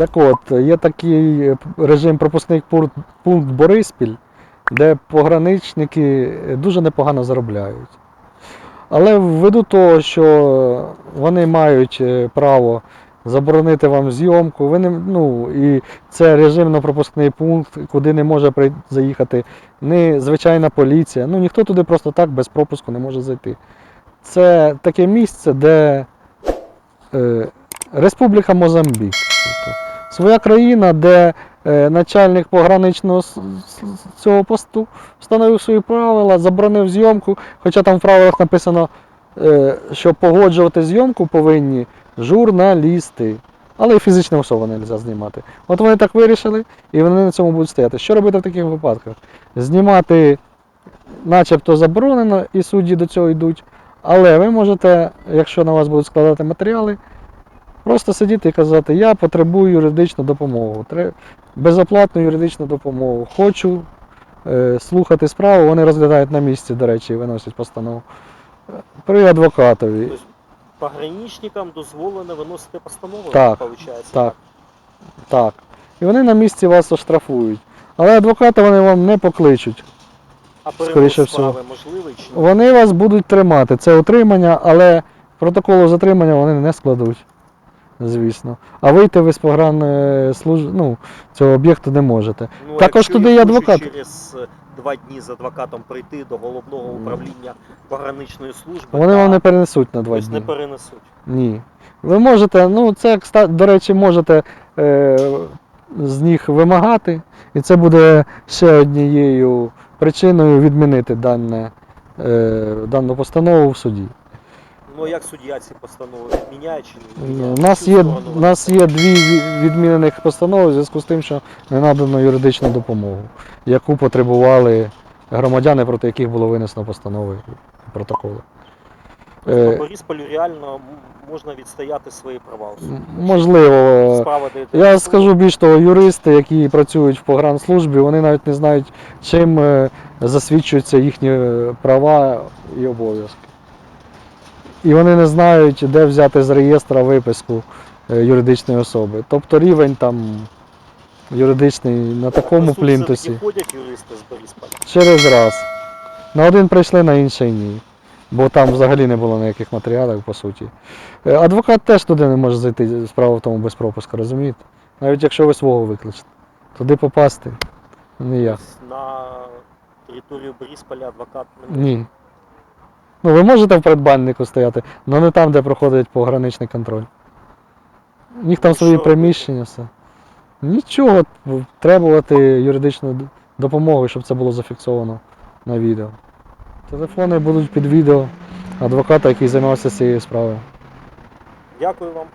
Так от, є такий режим пропускний пункт, пункт Бориспіль, де пограничники дуже непогано заробляють. Але ввиду того, що вони мають е, право заборонити вам зйомку, ви не, ну, і це режимно-пропускний пункт, куди не може заїхати ні звичайна поліція. Ну ніхто туди просто так без пропуску не може зайти. Це таке місце, де е, Республіка Мозамбік. Своя країна, де е, начальник пограничного цього посту встановив свої правила, заборонив зйомку, хоча там в правилах написано, е, що погоджувати зйомку повинні журналісти. Але і фізична особа не можна знімати. От вони так вирішили, і вони на цьому будуть стояти. Що робити в таких випадках? Знімати начебто заборонено, і судді до цього йдуть. Але ви можете, якщо на вас будуть складати матеріали, просто сидіти і казати, я потребую юридичну допомогу, безоплатну юридичну допомогу. Хочу е, слухати справу, вони розглядають на місці, до речі, і виносять постанову. При адвокатові. Тобто пограничникам дозволено виносити постанову, Так, виходить? так. Так. І вони на місці вас оштрафують. Але адвоката вони вам не покличуть. А скоріше перенос всього. справи можливий чи ні? Вони вас будуть тримати. Це утримання, але протоколу затримання вони не складуть, звісно. А вийти ви з погран служ... ну, цього об'єкту не можете. Ну, також якщо туди я є адвокат. через е, два дні з адвокатом прийти до головного управління пограничної служби. Вони та- вам не перенесуть на два тобто не перенесуть. Ні. Ви можете, ну це, кста- до речі, можете е, з них вимагати, і це буде ще однією причиною відмінити дане, е, дану постанову в суді. Ну як суддя ці постанови відміняє чи не У нас є, у нас є дві відмінених постанови в зв'язку з тим, що не надано юридичну допомогу, яку потребували громадяни, проти яких було винесено постанови і протоколи. Тобто Е, по Борисполю реально можна відстояти свої права. можливо, Справа Я скажу більш того, юристи, які працюють в погранслужбі, вони навіть не знають, чим е, засвідчуються їхні е, права і обов'язки. І вони не знають, де взяти з реєстра виписку е, юридичної особи. Тобто рівень там юридичний на такому плінтусі. ходять юристи з Борисполя. Через раз. На один прийшли, на інший ні. Бо там взагалі не було ніяких матеріалів, по суті. Е, Адвокат теж туди не може зайти, справа в тому без пропуска, розумієте? Навіть якщо ви свого викличете. Туди попасти ніяк. На територію Борисполя адвокат не. Ні. Ну, ви можете в предбаннику стояти, але не там, де проходить пограничний контроль. У них там свої приміщення, все. Нічого, требувати юридичної допомоги, щоб це було зафіксовано на відео. Телефони будуть під відео адвоката, який займався цією справою. Дякую вам.